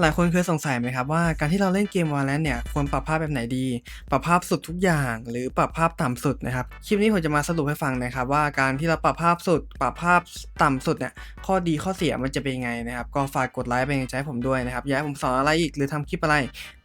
หลายคนเคยสงสัยไหมครับว่าการที่เราเล่นเกมวานแล้วเนี่ยควรปรับภาพแบบไหนดี ปรับภาพสุดทุกอย่าง หรือปรับภาพต่ำสุดนะครับคลิปนี้ผมจะมาสรุปให้ฟังนะครับว่าการที่เราปรับภาพสุด ปรับภาพต่ำสุดเนี่ยข้อดีข้อเสียมันจะเป็นยังไงนะครับก็ฝากกดไลค์เป็นกำลังใจให้ผมด้วยนะครับอยากให้ผมสอนอะไรอีกหรือทำคลิปอะไร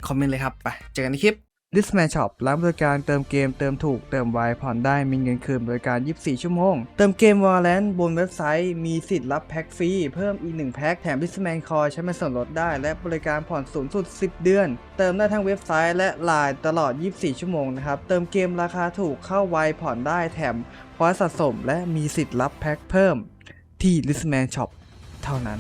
คอมเมนต์เลยครับไปเจอกันในคลิป Disman Shop ร้านบริการเติมเกมเติมถูกเติมไวผ่อนได้มีเงินคืนบริการ 24 ชั่วโมง เติมเกม Valorant บนเว็บไซต์ มีสิทธิ์รับแพ็คฟรี เพิ่มอีก 1 แพ็คแถม Disman Coin ใช้เป็นส่วนลดได้ และบริการผ่อนสูงสุด 10 เดือน เติมได้ทั้งเว็บไซต์และไลน์ตลอด 24 ชั่วโมงนะครับ เติมเกมราคาถูกเข้าไวผ่อนได้แถมพอยสะสม และมีสิทธิ์รับแพ็คเพิ่ม ที่ Disman Shop เท่านั้น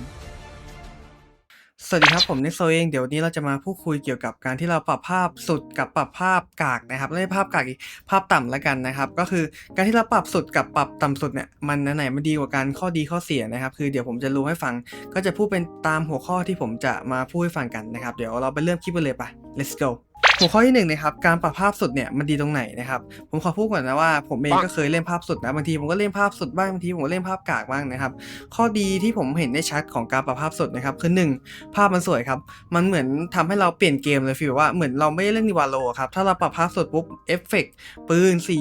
สวัสดีครับผมนิโซเองเดี๋ยวนี้เราจะมาพูดคุยเกี่ยวกับการที่เราปรับภาพสุดกับปรับภาพกากนะครับไม่ใช่ภาพกากอีกภาพต่ำแล้วกันนะครับ ก็คือการที่เราปรับสุดกับปรับต่ำสุดเนี่ยมันอันไหนมันดีกว่ากันข้อดีข้อเสียนะครับ คือเดี๋ยวผมจะรู้ให้ฟังก็จะพูดเป็นตามหัวข้อที่ผมจะมาพูดให้ฟังกันนะครับ เดี๋ยวเราไปเริ่มคลิปกันเลยไป let's go หัวข้อที่หนึ่งนะครับการปรับภาพสุดเนี่ยมันดีตรงไหนนะครับผมขอพูดก่อนนะว่าผมเองก็เคยเล่นภาพสุดนะบางทีผมก็เล่นภาพสุดบ้างบางทีผมก็เล่นภาพกากบ้างนะครับ ข้อดีที่ผมเห็นได้ชัดของการปรับภาพสุดนะครับคือหนึ่งภาพมันสวยครับมันเหมือนทำให้เราเปลี่ยนเกมเลยฟีลว่าเหมือนเราไม่ได้เล่นนิวาโลครับถ้าเราปรับภาพสุดปุ๊บเอฟเฟกต์ปืนสี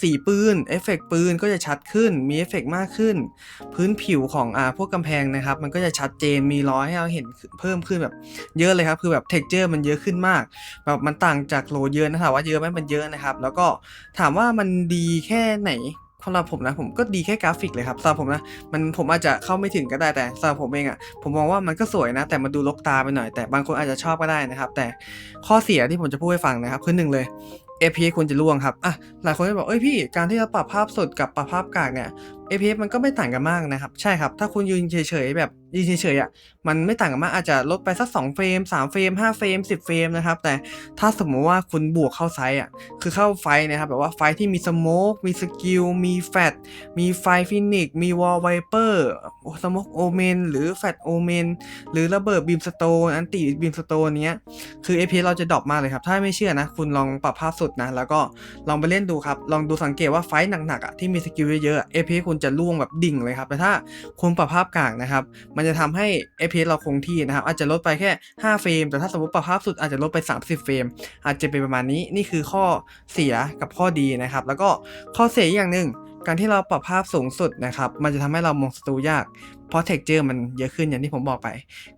สีปืนเอฟเฟกต์ปืนก็จะชัดขึ้นมีเอฟเฟกต์มากขึ้น พื้นผิวของอ่าพวกกำแพงนะครับมันก็จะชัดเจนมีรอยให้เราเห็นเพิ่มขึ้นแบบเยอะเลยครับคือแบบเท็กเจอร์มันเยอะขึ้นมากแบบมันต่างจากโลเยอะนะถามว่าเยอะไหมมันเยอะนะครับ แล้วก็ถามว่ามันดีแค่ไหนสำหรับผมนะผมก็ดีแค่กราฟิกเลยครับสำหรับผมนะมันผมอาจจะเข้าไม่ถึงก็ได้แต่สำหรับผมเองอะ่ะผมมองว่ามันก็สวยนะ แต่มันดูลกตาไปหน่อยแต่บางคนอาจจะชอบก็ได้นะครับ แต่ข้อเสียที่ผมจะพูดให้ฟังนะครับคือหนึ่งเลย APS ควรจะล่วงครับ อะ หลายคนจะบอก เอ้ยพี่ การที่เราปรับภาพสดกับปรับภาพกากเนี่ย APS มันก็ไม่ต่างกันมากนะครับ ใช่ครับ ถ้าคุณยืนเฉยๆแบบยืนเฉยๆอะมันไม่ต่างกันมากอาจจะลดไปสัก2เฟรม3เฟรม5เฟรม10 เฟรมนะครับ แต่ถ้าสมมติว่าคุณบวกเข้าไซส์อะคือเข้าไฟนะครับแบบว่าไฟที่มีสโมกมีสกิลมีแฟตมีไฟฟินิกมีวอลไวเปอร์สโมกโอเมนหรือแฟตโอเมนหรือระเบิดบีมสโตนอันติบีมสโตนเนี้ยคือ APS เราจะดรอปมากเลยครับ ถ้าไม่เชื่อนะ คุณลองปรับภาพสุดนะ แล้วก็ลองไปเล่นดูครับลองดูสังเกตว่าไฟหนักๆอะที่มีสกิลเยอะๆ APS คุณจะล่วงแบบดิ่งเลยครับแต่ถ้าคุณปรับภาพกลางนะครับ มันจะทำให้ FPS เราคงที่นะครับ อาจจะลดไปแค่ 5 เฟรม แต่ถ้าสมมติปรับภาพสุดอาจจะลดไป 30 เฟรม อาจจะเป็นประมาณนี้ นี่คือข้อเสียกับข้อดีนะครับ แล้วก็ข้อเสียอีกอย่างหนึ่งการที่เราปรับภาพสูงสุดนะครับ มันจะทำให้เรามองศัตรูยาก เพราะเท็กเจอร์มันเยอะขึ้นอย่างที่ผมบอกไป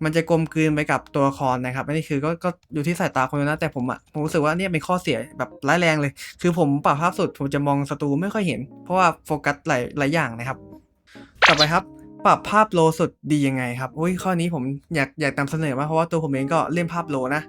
มันจะกลมกลืนไปกับตัวละครนะครับอันนี้คือก็ก็อยู่ที่สายตาคนนะแต่ผมอะผมรู้สึกว่าเนี่ยเป็นข้อเสียแบบร้ายแรงเลย คือผมปรับภาพสุดผมจะมองศัตรูไม่ค่อยเห็น เพราะว่าโฟกัสหลายหลายอย่างนะครับต่อไปครับปรับภาพโลสุดดียังไงครับ อุ้ยข้อนี้ผมอยากอยากนำเสนอมากเพราะว่าตัวผมเองก็เล่นภาพโลนะ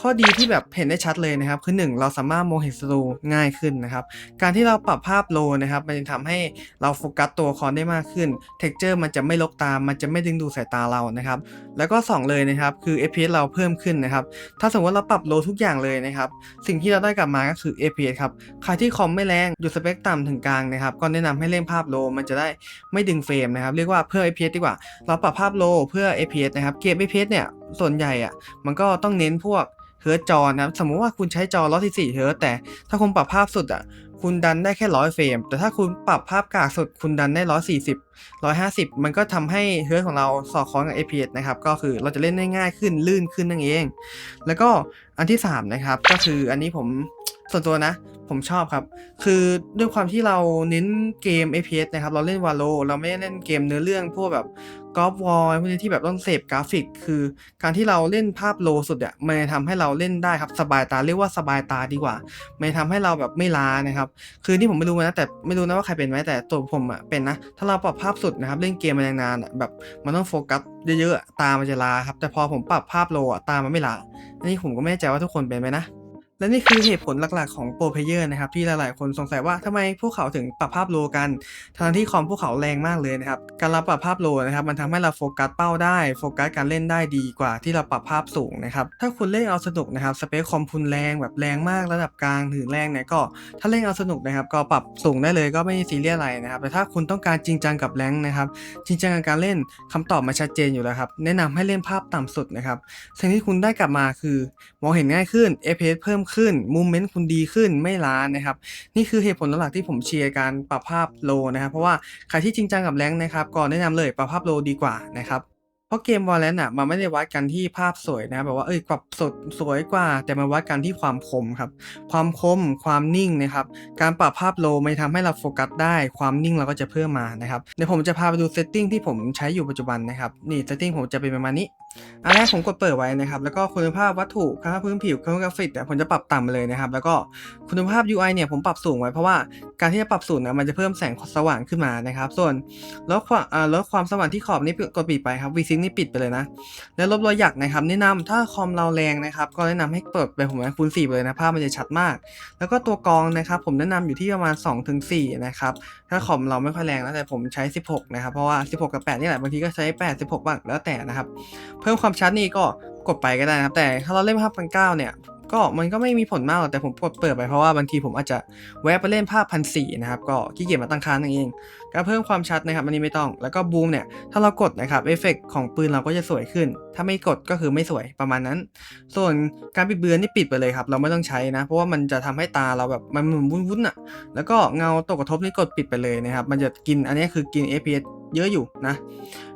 ข้อดีที่แบบเห็นได้ชัดเลยนะครับ คือหนึ่งเราสามารถมองเห็นศัตรูง่ายขึ้นนะครับ การที่เราปรับภาพโลนะครับมันจะทำให้เราโฟกัสตัวละครได้มากขึ้นเท็กเจอร์มันจะไม่ลกตามมันจะไม่ดึงดูดสายตาเรานะครับ แล้วก็ 2 เลยนะครับคือ FPS เราเพิ่มขึ้นนะครับ ถ้าสมมติว่าเราปรับโลทุกอย่างเลยนะครับ สิ่งที่เราได้กลับมาก็คือ FPS ครับใครที่คอมไม่แรงอยู่สเปคต่ำถึงกลางนะครับก็แนะนำให้เล่นภาพโลมันจะได้ไม่ดึงเฟรมนะครับเรียกว่าเพื่อ FPS ดีกว่า เราปรับภาพโลเพื่อ FPS นะครับเกม FPS เนี่ยส่วนใหญ่อะมันก็ต้องเน้นพวก เฮิร์ตจอนะครับสมมุติว่าคุณใช้จอร้อยสี่เฮิร์ตแต่ถ้าคุณปรับภาพสุดอะคุณดันได้แค่ร้อยเฟรม แต่ถ้าคุณปรับภาพกากสุดคุณดันได้ร้อยสี่สิบร้อยห้าสิบมันก็ทำให้เฮิร์ตของเราสอดคล้องกับ APS นะครับ ก็คือเราจะเล่นได้ง่ายขึ้นลื่นขึ้นนั่นเอง แล้วก็อันที่3นะครับก็คืออันนี้ผม ส่วนตัวนะ ผมชอบครับ คือด้วยความที่เราเน้นเกม APS นะครับ เราเล่นวาโลเราไม่ได้เล่นเกมเนื้อเรื่องพวกแบบกอล์ฟวอลพวกนี้ที่แบบต้องเสพกราฟิก คือการที่เราเล่นภาพโลสุดอะมันทำให้เราเล่นได้ครับสบายตาเรียกว่าสบายตาดีกว่า มันทำให้เราแบบไม่ล้านะครับ คือที่ผมไม่รู้นะแต่ไม่รู้นะว่าใครเป็นไหมแต่ตัวผมอะเป็นนะ ถ้าเราปรับภาพสุดนะครับเล่นเกมมานานๆอะแบบมันต้องโฟกัสเยอะๆตามันจะล้าครับแต่พอผมปรับภาพโลอะตามันไม่ล้าอันนี้ผมก็ไม่แน่ใจว่าทุกคนเป็นไหมนะ และนี่คือเหตุผลหลักๆของโปรเพเยอร์นะครับที่หลายๆ คนสงสัยว่าทำไมพวกเขาถึงปรับภาพโลกันทั้งที่คอมพวกเขาแรงมากเลยนะครับการรับปรับภาพโลนะครับมันทำให้เราโฟกัสเป้าได้โฟกัสการเล่นได้ดีกว่าที่เราปรับภาพสูงนะครับถ้าคุณเล่นเอาสนุกนะครับสเปคคอมคุณแรงแบบแรงมากระดับกลางถึงแรงเนี่ยก็ ถ้าเล่นเอาสนุกนะครับก็ปรับสูงได้เลยก็ไม่ซีเรียสอะไรนะครับแต่ถ้าคุณต้องการจริงจังกับแรงนะครับจริงจังกับการเล่นคำตอบมาชัดเจนอยู่แล้วครับแนะนำให้เล่นภาพต่ำสุดนะครับสิ่งที่คุณได้กลับมาคือมองเห็นง่ายขึ้น FPS เพิ่มขึ้นมูเมนต์คุณดีขึ้นไม่ล้านะครับ นี่คือเหตุผลหลักที่ผมเชียร์การปรับภาพโลนะครับ เพราะว่าใครที่จริงจังกับแรงนะครับก็แนะนำเลยปรับภาพโลดีกว่านะครับ พราะเกม Valorant น่ะมันไม่ได้วัดกันที่ภาพสวยนะ แบบว่าเอ้ยปรับสดสวยกว่า แต่มันวัดกันที่ความคมครับ ความคมความนิ่งนะครับ การปรับภาพโลมันทำให้เราโฟกัสได้ ความนิ่งเราก็จะเพิ่มมานะครับ เดี๋ยวผมจะพาไปดูเซตติ้งที่ผมใช้อยู่ปัจจุบันนะครับ นี่เซตติ้งผมจะเป็นประมาณนี้ อันแรกผมกดเปิดไว้นะครับ แล้วก็คุณภาพวัตถุคุณภาพื้นผิวคุณภากราฟิกผมจะปรับต่ำเลยนะครับ แล้วก็คุณภาพ UI เนี่ยผมปรับสูงไว้เพราะว่าการที่จะปรับสูงเนี่ยมันจะเพิ่มแสงสว่างขึ้นมานะครับ ส่วนลดความลดความสว่างที่ขอบนี่กดปิดไปครับ VSync นี่ปิดไปเลยนะ และลบรอยหยักนะครับแนะนำถ้าคอมเราแรงนะครับ ก็แนะนำให้เปิดไปผมนะคูณสี่เลยนะภาพมันจะชัดมาก แล้วก็ตัวกรองนะครับ ผมแนะนำอยู่ที่ประมาณ 2-4นะครับถ้าคอมเราไม่ค่อยแรงนะแต่ผมใช้ 16 นะครับเพราะว่า 16 กับ 8 นี่แหละบางทีก็ใช้ 8 16 บ้างแล้วแต่นะครับ เพิ่มความชัดนี่ก็กดไปก็ได้นะครับ แต่ถ้าเราเล่นภาพพันเก้าเนี่ย ก็มันก็ไม่มีผลมากหรอกแต่ผมกดเปิดไปเพราะว่าบางทีผมอาจจะแวะไปเล่นภาพพันสี่นะครับก็ขี้เกียจมาตั้งค่านั่นเองก็เพิ่มความชัดนะครับอันนี้ไม่ต้องแล้วก็บูมเนี่ยถ้าเรากดนะครับเอฟเฟกของปืนเราก็จะสวยขึ้น ถ้าไม่กดก็คือไม่สวยประมาณนั้น ส่วนการปิดเบือนนี่ปิดไปเลยครับเราไม่ต้องใช้นะ เพราะว่ามันจะทำให้ตาเราแบบมันหมุนวุ้นๆอะแล้วก็เงาตกกระทบนี่กดปิดไปเลยนะครับมันจะกินอันนี้คือกิน FPS เยอะอยู่นะ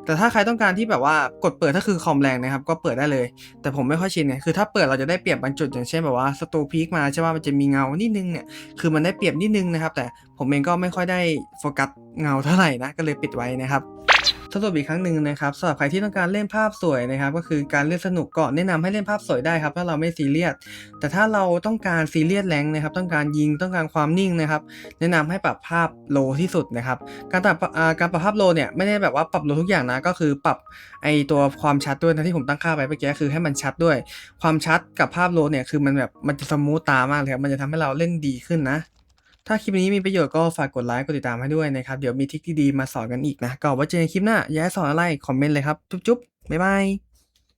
แต่ถ้าใครต้องการที่แบบว่ากดเปิดถ้าคือคอมแรงนะครับ ก็เปิดได้เลย แต่ผมไม่ค่อยชินเนี่ยคือถ้าเปิดเราจะได้เปรียบบางจุดอย่างเช่นแบบว่าสตูพีคมาใช่ว่ามันจะมีเงานิดนึงเนี่ยคือมันได้เปรียบนิดนึงนะครับ แต่ผมเองก็ไม่ค่อยได้โฟกัสเงาเท่าไหร่นะก็เลยปิดไว้นะครับ สรุปอีกครั้งหนึ่งนะครับสำหรับใครที่ต้องการเล่นภาพสวยนะครับ ก็คือการเล่นสนุกก็แนะนำให้เล่นภาพสวยได้ครับถ้าเราไม่ซีเรียสแต่ถ้าเราต้องการซีเรียสแรงนะครับ ต้องการยิงต้องการความนิ่งนะครับ แนะนำให้ปรับภาพโลที่สุดนะครับ การปรับการปรับภาพโลเนี่ยไม่ได้แบบว่าปรับโลทุกอย่างนะก็คือปรับไอตัวความชัดด้วยนะที่ผมตั้งค่าไปเมื่อกี้คือให้มันชัดด้วย ความชัดกับภาพโลเนี่ยคือมันแบบมันจะสมูทตามากเลยครับมันจะทำให้เราเล่นดีขึ้นนะ ถ้าคลิปนี้มีประโยชน์ก็ฝากกดไลค์กดติดตามให้ด้วยนะครับ เดี๋ยวมีทิคดีๆมาสอนกันอีกนะก็ไว้เจอกันคลิปหน้า อยาให้สอนอะไร คอมเมนต์เลยครับ จุ๊บๆบ๊ายบาย